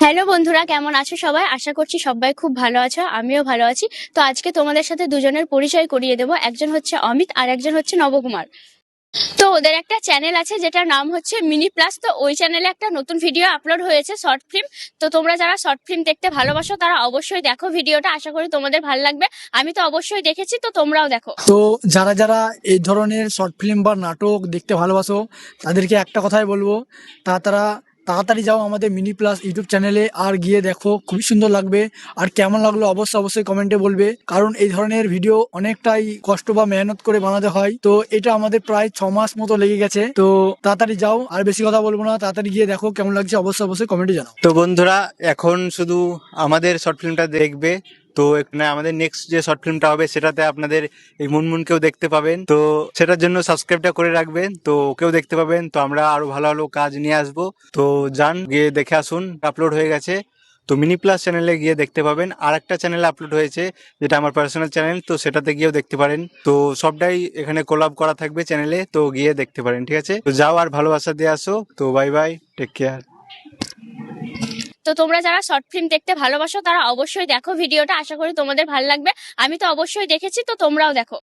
Hello বন্ধুরা, কেমন আছো সবাই? আশা করছি সবাই খুব ভালো আছো, আমিও ভালো আছি। তো আজকে তোমাদের সাথে দুজনের পরিচয় করিয়ে দেবো। একজন হচ্ছে অমিত আর একজন হচ্ছে নবকুমার। তো ওদের একটা চ্যানেল আছে যেটার নাম হচ্ছে মিনি প্লাস তো ওই চ্যানেলে একটা নতুন ভিডিও আপলোড হয়েছে শর্ট ফিল্ম তো তোমরা যারা শর্ট ফিল্ম দেখতে ভালোবাসো, তারা অবশ্যই দেখো ভিডিওটা আশা করি তোমাদের ভালো লাগবে। আমি তো অবশ্যই দেখেছি, তো তোমরাও দেখো। তো যারা যারা এই ধরনের শর্ট ফিল্ম বা নাটক দেখতে ভালোবাসো, তাদেরকে একটা কথাই বলব, তা তারা তাড়াতাড়ি যাও আমাদের মিনি প্লাস ইউটিউব চ্যানেলে আর গিয়ে দেখো খুবই সুন্দর লাগবে। আর কেমন লাগল অবশ্যই অবশ্যই কমেন্টে বলবে। কারণ এই ধরনের ভিডিও অনেকটাই কষ্ট বা মেহনত করে বানাতে হয়। তো এটা আমাদের প্রায় ছ মাস মতো লেগে গেছে। তো তাড়াতাড়ি যাও, আর বেশি কথা বলব না। তাড়াতাড়ি গিয়ে দেখো কেমন লাগছে, অবশ্যই অবশ্যই কমেন্টে জানাও। তো বন্ধুরা, এখন শুধু আমাদের শর্ট ফিল্মটা দেখবে। তো এখানে আমাদের নেক্সট যে শর্ট ফিল্মটা হবে, সেটাতে আপনাদের এই মুনমুনকেও দেখতে পাবেন। তো সেটার জন্য সাবস্ক্রাইবটা করে রাখবেন। তো ওকেও দেখতে পাবেন। তো আমরা আরও ভালো ভালো কাজ নিয়ে আসব। তো যান, গিয়ে দেখে আসুন। আপলোড হয়ে গেছে। তো মিনি প্লাস চ্যানেলে গিয়ে দেখতে পাবেন। আর একটা চ্যানেলে আপলোড হয়েছে, যেটা আমার পার্সোনাল চ্যানেল তো সেটাতে গিয়েও দেখতে পারেন। তো সবটাই এখানে কোলাব করা থাকবে চ্যানেলে তো গিয়ে দেখতে পারেন, ঠিক আছে? তো যাও আর ভালোবাসা দিয়ে আসো। তো বাই বাই টেক কেয়ার তো তোমরা যারা শর্ট ফিল্ম দেখতে ভালোবাসো, তারা অবশ্যই দেখো ভিডিওটা। আশা করি তোমাদের ভালো লাগবে। আমি তো অবশ্যই দেখেছি, তো তোমরাও দেখো।